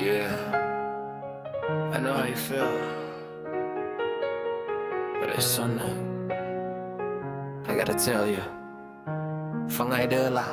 Yeah, I know how you feel, but it's something I gotta tell you ฟังไงเด้อล่ะ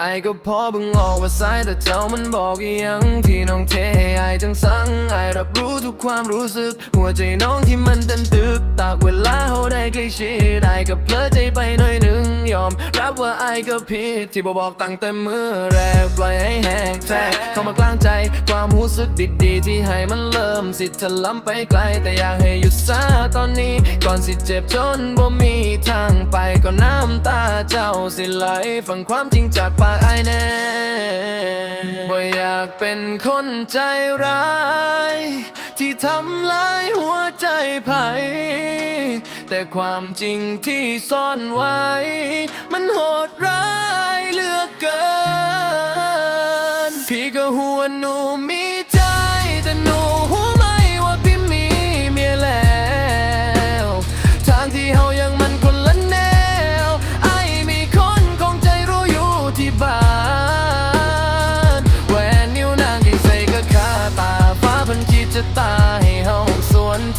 ไอก็พอเบิ่งออกว่าสายแต่เจ้ามันบอกยังที่น้องเทไอจังสังไอรับรู้ทุกความรู้สึก หัวใจน้องที่มันเต้นตึกตากเวลาเขาได้ใกล้ชิดไอ้ก็เพลอใจไปหน่อยหนึ่งยอม รับว่าไอก็ผิดที่บบอกตั้งแต่เมื่อแรกปล่อยให้แห้งแท้เข้ามากลางใจความรู้สึกดีๆ ที่ให้มันเริ่มสิจะล้ำไปไกล แต่อยากให้หยุดซะตอนนี้ ก่อนสิเจ็บจนบ่มีทางไปก็น้ำตาเจ้าสิไหลฟังความจริงจากปากไอ้ายแน่บ่อยากเป็นคนใจร้าย ที่ทำลายหัวใจไผแต่ความจริงที่ซ่อนไว้ มันโหดร้ายเหลือเกิน พี่ก็หัวหนู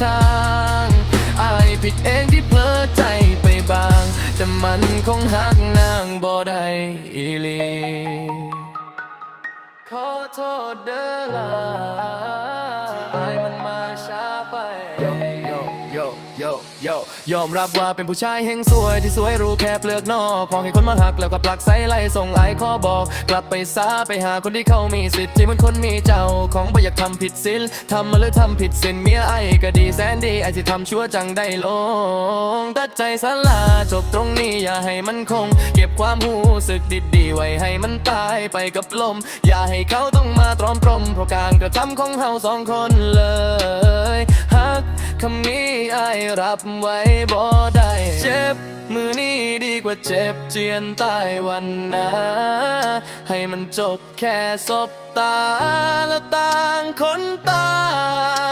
ทางไอ้ผิดเองที่เพลอใจไปบาง แต่มันคงหักนางบ่ได้อีลี ขอโทษเด้อล่ะ โยโยยอมรับว่าเป็นผู้ชายแห่งสวยที่สวยรู้แค่เปลือกนอกขอให้คนมาหักแล้วก็ปลักใส่ไล่ส่งไอ้ขอบอก กลับไปซาไปหาคนที่เขามีสิทธิ์ที่มันคนมีเจ้าของบ่อยากทำผิดศีลทำมาหรือทำผิดศีลเมียไอ้ก็ดีแสนดีไอ้ที่ทำชั่วจังได้ลงตัดใจสลาจบตรงนี้อย่าให้มันคง เก็บความหูสึกดีๆไว้ให้มันตายไปกับลม อย่าให้เขาต้องมาตรอมตรมเพราะการกระทำของเฮาสองคนเลย กคำนี้ไอ้ายรับไว้บ่ได้เจ็บมือนี้ดีกว่าเจ็บเจียนตายวันน้าให้มันจบแค่สบตาแล้วต่างคนต่า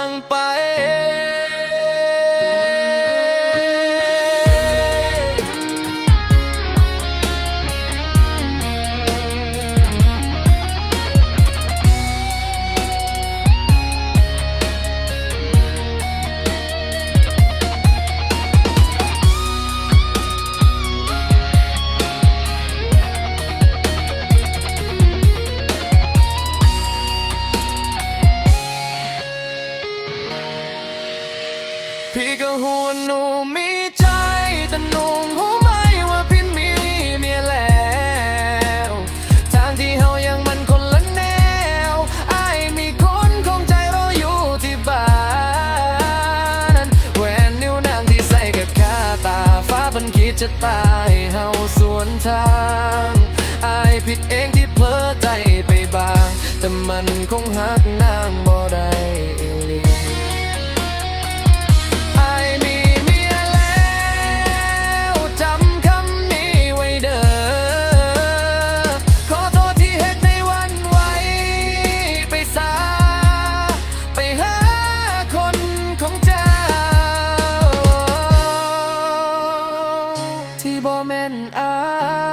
งไป พี่ก็หัวหนูมีใจแต่หนุ่มหัวไม่ว่าพี่มีเมียแล้ว ทางที่เฮายังมันคนละแนวไอ้ายมีคนคงใจรออยู่ที่บ้านแหวนนิ้วนางที่ใส่กับคาตา ฟ้าบันคิดจะตายเฮาสวนทางไอ้ายผิดเองที่เพลอใจไปบาง แต่มันคงหักนางบ่ได้อีหลี ที่บ่แม่นอา